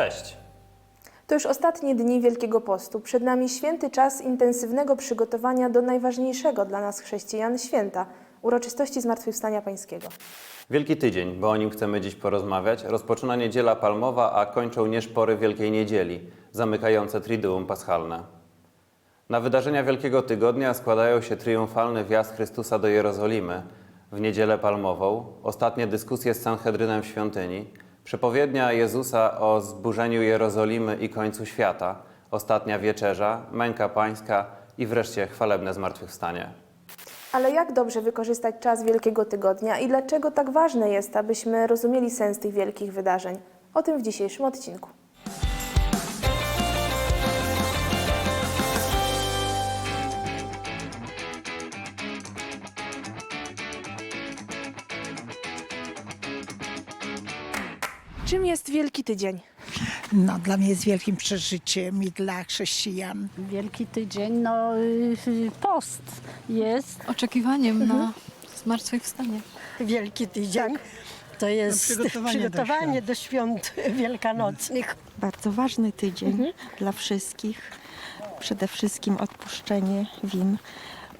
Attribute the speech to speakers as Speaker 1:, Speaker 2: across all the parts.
Speaker 1: Cześć!
Speaker 2: To już ostatnie dni Wielkiego Postu. Przed nami święty czas intensywnego przygotowania do najważniejszego dla nas chrześcijan święta uroczystości Zmartwychwstania Pańskiego.
Speaker 1: Wielki Tydzień, bo o nim chcemy dziś porozmawiać, rozpoczyna Niedziela Palmowa, a kończą nieszpory Wielkiej Niedzieli, zamykające Triduum Paschalne. Na wydarzenia Wielkiego Tygodnia składają się triumfalny wjazd Chrystusa do Jerozolimy, w Niedzielę Palmową, ostatnie dyskusje z Sanhedrynem w świątyni, przepowiednia Jezusa o zburzeniu Jerozolimy i końcu świata, ostatnia wieczerza, męka pańska i wreszcie chwalebne zmartwychwstanie.
Speaker 2: Ale jak dobrze wykorzystać czas Wielkiego Tygodnia i dlaczego tak ważne jest, abyśmy rozumieli sens tych wielkich wydarzeń? O tym w dzisiejszym odcinku. Czym jest Wielki Tydzień?
Speaker 3: No, dla mnie jest wielkim przeżyciem i dla chrześcijan.
Speaker 4: Wielki tydzień, no y, y, post jest.
Speaker 5: oczekiwaniem na zmartwychwstanie.
Speaker 6: Wielki Tydzień. To jest
Speaker 3: przygotowanie do
Speaker 6: przygotowanie do świąt wielkanocnych.
Speaker 7: Bardzo ważny tydzień dla wszystkich. Przede wszystkim odpuszczenie win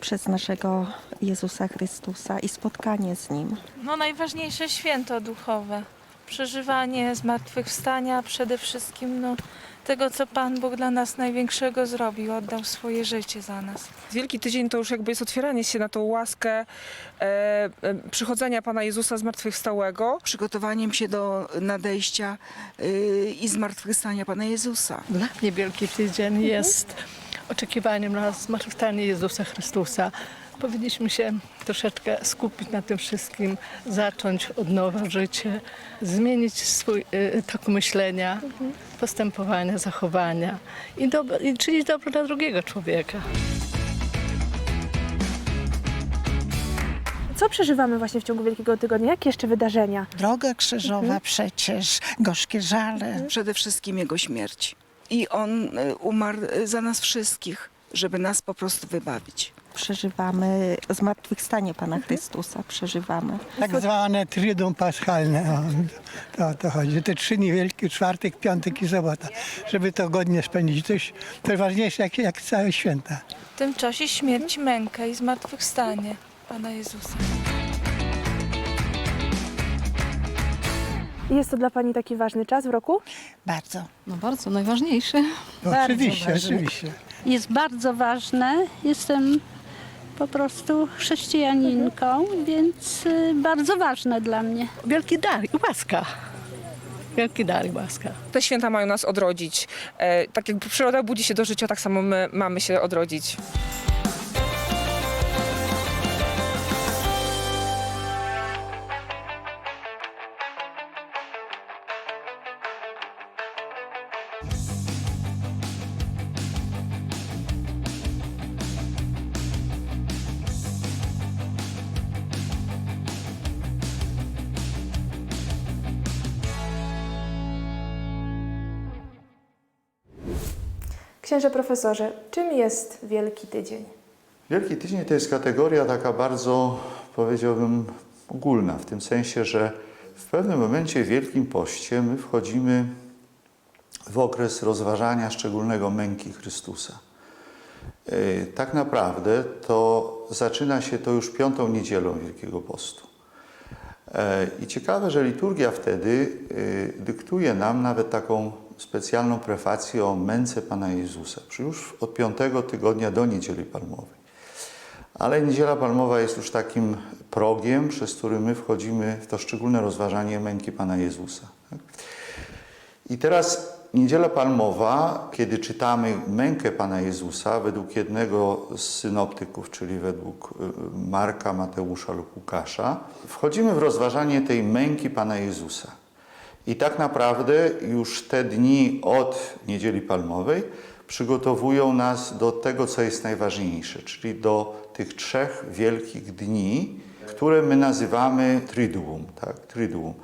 Speaker 7: przez naszego Jezusa Chrystusa i spotkanie z Nim.
Speaker 8: No najważniejsze święto duchowe. Przeżywanie zmartwychwstania, przede wszystkim no, tego, co Pan Bóg dla nas największego zrobił, oddał swoje życie za nas.
Speaker 9: Wielki Tydzień to już jakby jest otwieranie się na tą łaskę e, e, przychodzenia Pana Jezusa zmartwychwstałego.
Speaker 10: przygotowaniem się do nadejścia y, i zmartwychwstania Pana Jezusa.
Speaker 11: Dla mnie Wielki Tydzień jest oczekiwaniem na zmartwychwstanie Jezusa Chrystusa. Powinniśmy się troszeczkę skupić na tym wszystkim, zacząć od nowa życie, zmienić swój y, tok myślenia, postępowania, zachowania i, dobro, i czynić dobro dla drugiego człowieka.
Speaker 2: Co przeżywamy właśnie w ciągu Wielkiego Tygodnia? Jakie jeszcze wydarzenia?
Speaker 3: Droga krzyżowa przecież, gorzkie żale.
Speaker 10: Przede wszystkim Jego śmierć. I On y, umarł y, za nas wszystkich, żeby nas po prostu wybawić.
Speaker 7: Przeżywamy zmartwychwstanie Pana Chrystusa, przeżywamy.
Speaker 12: Tak zwane Triduum Paschalne. O, to to chodzi. Te trzy dni wielkie, czwartek, piątek i sobota. Żeby to godnie spędzić. To, już- to ważniejsze jak, jak całe święta.
Speaker 8: W tym czasie śmierć, mękę i zmartwychwstanie Pana Jezusa.
Speaker 2: Jest to dla Pani taki ważny czas w roku?
Speaker 3: Bardzo.
Speaker 5: No bardzo najważniejszy.
Speaker 12: No,
Speaker 4: Bardzo
Speaker 12: oczywiście,
Speaker 4: ważne.
Speaker 12: oczywiście.
Speaker 4: Jest bardzo ważne. Jestem po prostu chrześcijaninką, więc y, bardzo ważne dla mnie.
Speaker 11: Wielki dar i łaska. Wielki dar i łaska.
Speaker 9: Te święta mają nas odrodzić. E, tak jak przyroda budzi się do życia, tak samo my mamy się odrodzić.
Speaker 2: Księże profesorze, czym jest Wielki Tydzień?
Speaker 13: Wielki Tydzień to jest kategoria taka bardzo, powiedziałbym, ogólna, w tym sensie, że w pewnym momencie w Wielkim Poście my wchodzimy w okres rozważania szczególnego męki Chrystusa. Yy, Tak naprawdę to zaczyna się to już piątą niedzielą Wielkiego Postu. E, I ciekawe, że liturgia wtedy y, dyktuje nam nawet taką specjalną prefację o męce Pana Jezusa, już od piątego tygodnia do Niedzieli Palmowej. Ale Niedziela Palmowa jest już takim progiem, przez który my wchodzimy w to szczególne rozważanie męki Pana Jezusa. tak? I teraz Niedziela Palmowa, kiedy czytamy mękę Pana Jezusa według jednego z synoptyków, czyli według y, Marka, Mateusza lub Łukasza, wchodzimy w rozważanie tej męki Pana Jezusa. I tak naprawdę już te dni od Niedzieli Palmowej przygotowują nas do tego, co jest najważniejsze, czyli do tych trzech wielkich dni, które my nazywamy Triduum. Tak? Triduum.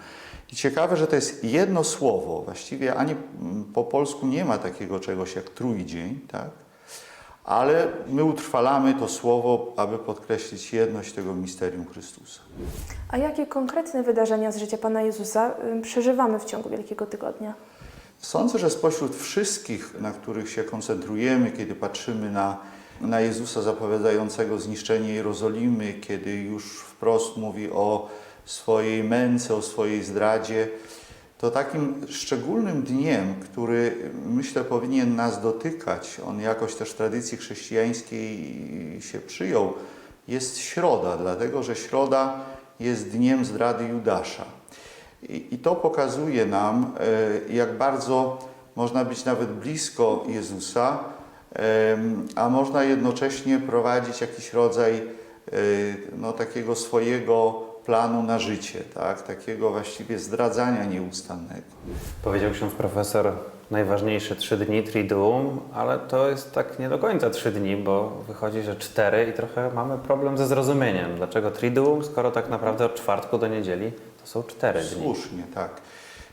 Speaker 13: I ciekawe, że to jest jedno słowo, właściwie ani po polsku nie ma takiego czegoś jak trójdzień, tak? Ale my utrwalamy to słowo, aby podkreślić jedność tego misterium Chrystusa.
Speaker 2: A jakie konkretne wydarzenia z życia Pana Jezusa przeżywamy w ciągu Wielkiego Tygodnia?
Speaker 13: Sądzę, że spośród wszystkich, na których się koncentrujemy, kiedy patrzymy na, na Jezusa zapowiadającego zniszczenie Jerozolimy, kiedy już wprost mówi o swojej męce, o swojej zdradzie, to takim szczególnym dniem, który myślę powinien nas dotykać, on jakoś też w tradycji chrześcijańskiej się przyjął, jest środa, dlatego że środa jest dniem zdrady Judasza. I, I to pokazuje nam, e, jak bardzo można być nawet blisko Jezusa, a można jednocześnie prowadzić jakiś rodzaj e, no, takiego swojego planu na życie, tak? takiego właściwie zdradzania nieustannego.
Speaker 1: Powiedział ksiądz profesor, najważniejsze trzy dni Triduum, ale to jest tak nie do końca trzy dni, bo wychodzi, że cztery i trochę mamy problem ze zrozumieniem. Dlaczego Triduum, skoro tak naprawdę od czwartku do niedzieli to są cztery dni?
Speaker 13: Słusznie, tak.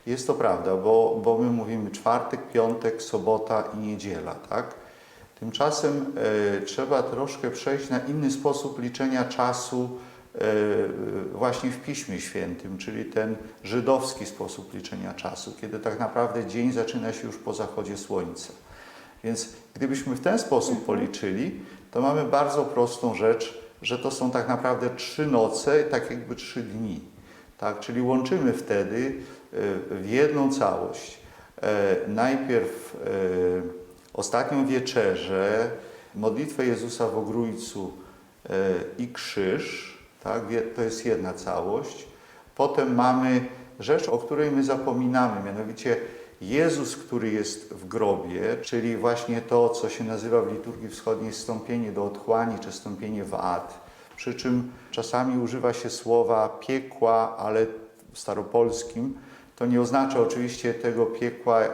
Speaker 13: Jest to prawda, bo, bo my mówimy czwartek, piątek, sobota i niedziela, tak? Tymczasem e, trzeba troszkę przejść na inny sposób liczenia czasu właśnie w Piśmie Świętym, czyli ten żydowski sposób liczenia czasu, kiedy tak naprawdę dzień zaczyna się już po zachodzie słońca. Więc gdybyśmy w ten sposób policzyli, to mamy bardzo prostą rzecz, że to są tak naprawdę trzy noce, tak jakby trzy dni. Tak? Czyli łączymy wtedy e, w jedną całość e, najpierw e, ostatnią wieczerzę, modlitwę Jezusa w Ogrójcu e, i krzyż, tak? To jest jedna całość. Potem mamy rzecz, o której my zapominamy, mianowicie Jezus, który jest w grobie, czyli właśnie to, co się nazywa w liturgii wschodniej wstąpienie do otchłani czy wstąpienie w ad. Przy czym czasami używa się słowa piekła, ale w staropolskim to nie oznacza oczywiście tego piekła y,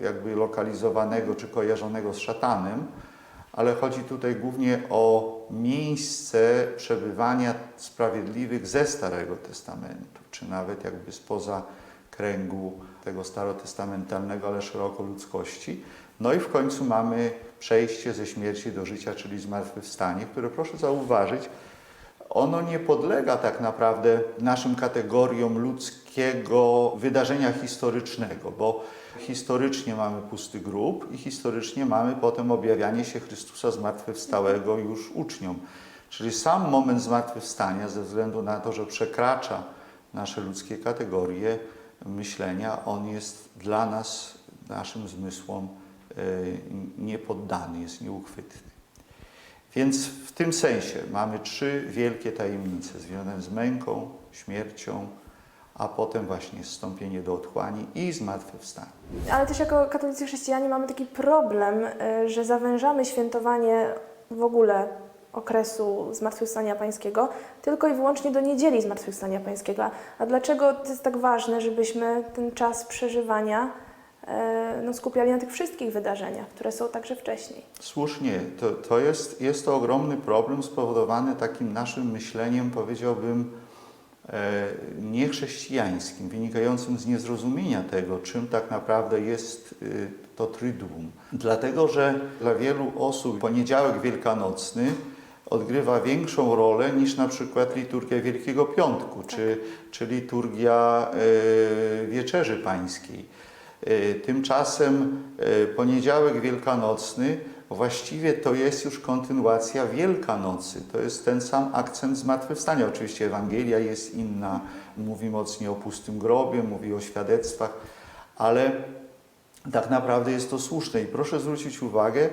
Speaker 13: jakby lokalizowanego czy kojarzonego z szatanem, ale chodzi tutaj głównie o miejsce przebywania sprawiedliwych ze Starego Testamentu, czy nawet jakby spoza kręgu tego starotestamentalnego, ale szeroko ludzkości. No i w końcu mamy przejście ze śmierci do życia, czyli zmartwychwstanie, które proszę zauważyć, ono nie podlega tak naprawdę naszym kategoriom ludzkiego wydarzenia historycznego, bo historycznie mamy pusty grób i historycznie mamy potem objawianie się Chrystusa zmartwychwstałego już uczniom. Czyli sam moment zmartwychwstania, ze względu na to, że przekracza nasze ludzkie kategorie myślenia, on jest dla nas, naszym zmysłom e, niepoddany, jest nieuchwytny. Więc tym sensie mamy trzy wielkie tajemnice związane z męką, śmiercią, a potem właśnie zstąpienie do otchłani i zmartwychwstanie.
Speaker 2: Ale też jako katolicy chrześcijanie mamy taki problem, y, że zawężamy świętowanie w ogóle okresu Zmartwychwstania Pańskiego tylko i wyłącznie do niedzieli Zmartwychwstania Pańskiego. A dlaczego to jest tak ważne, żebyśmy ten czas przeżywania no, skupiali na tych wszystkich wydarzeniach, które są także wcześniej?
Speaker 13: Słusznie, to, to jest, jest to ogromny problem spowodowany takim naszym myśleniem, powiedziałbym, e, niechrześcijańskim, wynikającym z niezrozumienia tego, czym tak naprawdę jest y, to Triduum. Dlatego, że dla wielu osób poniedziałek wielkanocny odgrywa większą rolę niż na przykład liturgia Wielkiego Piątku, czy, czy liturgia e, Wieczerzy Pańskiej. E, Tymczasem e, poniedziałek wielkanocny właściwie to jest już kontynuacja Wielkanocy. To jest ten sam akcent zmartwychwstania. Oczywiście Ewangelia jest inna, mówi mocniej o pustym grobie, mówi o świadectwach, ale tak naprawdę jest to słuszne. I proszę zwrócić uwagę,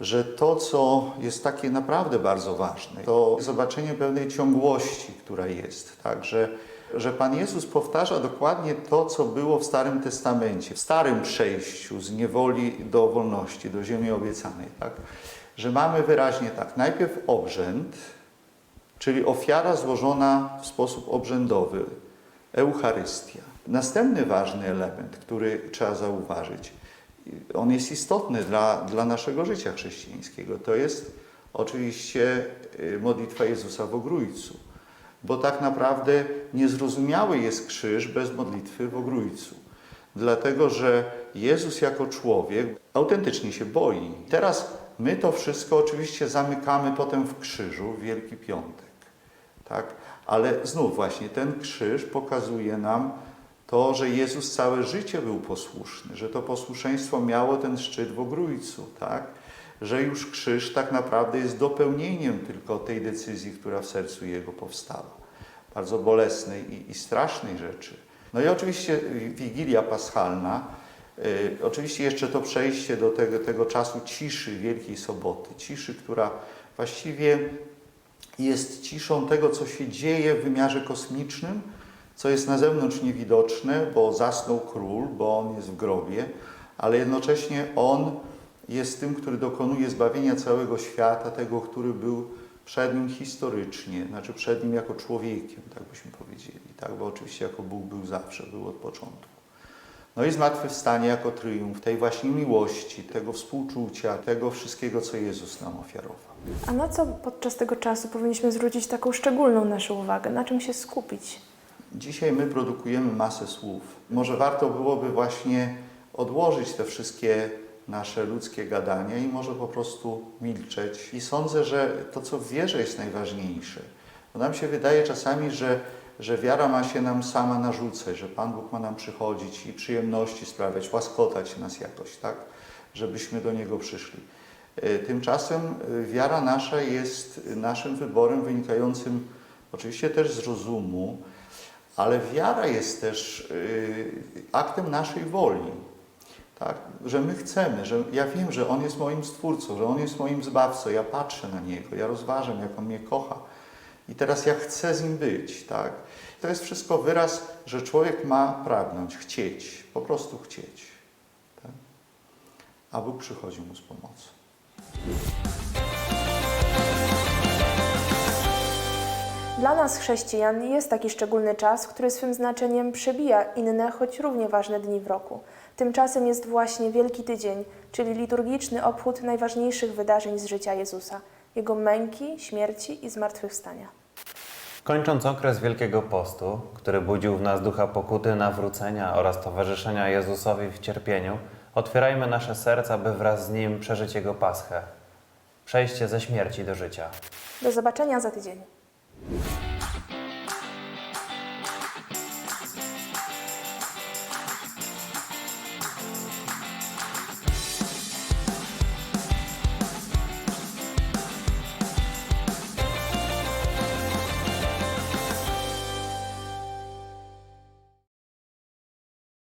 Speaker 13: że to, co jest takie naprawdę bardzo ważne, to zobaczenie pewnej ciągłości, która jest. Tak, że, Pan Jezus powtarza dokładnie to, co było w Starym Testamencie, w starym przejściu z niewoli do wolności, do ziemi obiecanej. Tak? Że mamy wyraźnie tak, najpierw obrzęd, czyli ofiara złożona w sposób obrzędowy, Eucharystia. Następny ważny element, który trzeba zauważyć, on jest istotny dla, dla naszego życia chrześcijańskiego, to jest oczywiście y, modlitwa Jezusa w Ogrójcu. Bo tak naprawdę niezrozumiały jest krzyż bez modlitwy w Ogrójcu. Dlatego, że Jezus jako człowiek autentycznie się boi. Teraz my to wszystko oczywiście zamykamy potem w krzyżu w Wielki Piątek. Tak? Ale znów właśnie ten krzyż pokazuje nam to, że Jezus całe życie był posłuszny, że to posłuszeństwo miało ten szczyt w Ogrójcu, tak? Że już krzyż tak naprawdę jest dopełnieniem tylko tej decyzji, która w sercu Jego powstała. Bardzo bolesnej i, i strasznej rzeczy. No i oczywiście Wigilia Paschalna, y, oczywiście jeszcze to przejście do tego, tego czasu ciszy Wielkiej Soboty, ciszy, która właściwie jest ciszą tego, co się dzieje w wymiarze kosmicznym, co jest na zewnątrz niewidoczne, bo zasnął król, bo on jest w grobie, ale jednocześnie on jest tym, który dokonuje zbawienia całego świata, tego, który był przed nim historycznie, znaczy przed nim jako człowiekiem, tak byśmy powiedzieli, tak? bo oczywiście jako Bóg był zawsze, był od początku. No i zmartwychwstanie jako triumf tej właśnie miłości, tego współczucia, tego wszystkiego, co Jezus nam ofiarował.
Speaker 2: A na co podczas tego czasu powinniśmy zwrócić taką szczególną naszą uwagę? Na czym się skupić?
Speaker 13: Dzisiaj my produkujemy masę słów. Może warto byłoby właśnie odłożyć te wszystkie nasze ludzkie gadania i może po prostu milczeć. I sądzę, że to, co w wierze jest najważniejsze, bo nam się wydaje czasami, że, że wiara ma się nam sama narzucać, że Pan Bóg ma nam przychodzić i przyjemności sprawiać, łaskotać nas jakoś, tak? Żebyśmy do Niego przyszli. E, Tymczasem e, wiara nasza jest naszym wyborem wynikającym oczywiście też z rozumu, ale wiara jest też y, aktem naszej woli. Tak? Że my chcemy, że ja wiem, że On jest moim Stwórcą, że On jest moim Zbawcą, ja patrzę na Niego, ja rozważam, jak On mnie kocha i teraz ja chcę z Nim być. Tak? To jest wszystko wyraz, że człowiek ma pragnąć, chcieć, po prostu chcieć. Tak? A Bóg przychodzi mu z pomocą.
Speaker 2: Dla nas, chrześcijan, jest taki szczególny czas, który swym znaczeniem przebija inne, choć równie ważne dni w roku. Tymczasem jest właśnie Wielki Tydzień, czyli liturgiczny obchód najważniejszych wydarzeń z życia Jezusa Jego męki, śmierci i zmartwychwstania.
Speaker 1: Kończąc okres Wielkiego Postu, który budził w nas ducha pokuty, nawrócenia oraz towarzyszenia Jezusowi w cierpieniu, otwierajmy nasze serca, by wraz z Nim przeżyć Jego Paschę. Przejście ze śmierci do życia.
Speaker 2: Do zobaczenia za tydzień.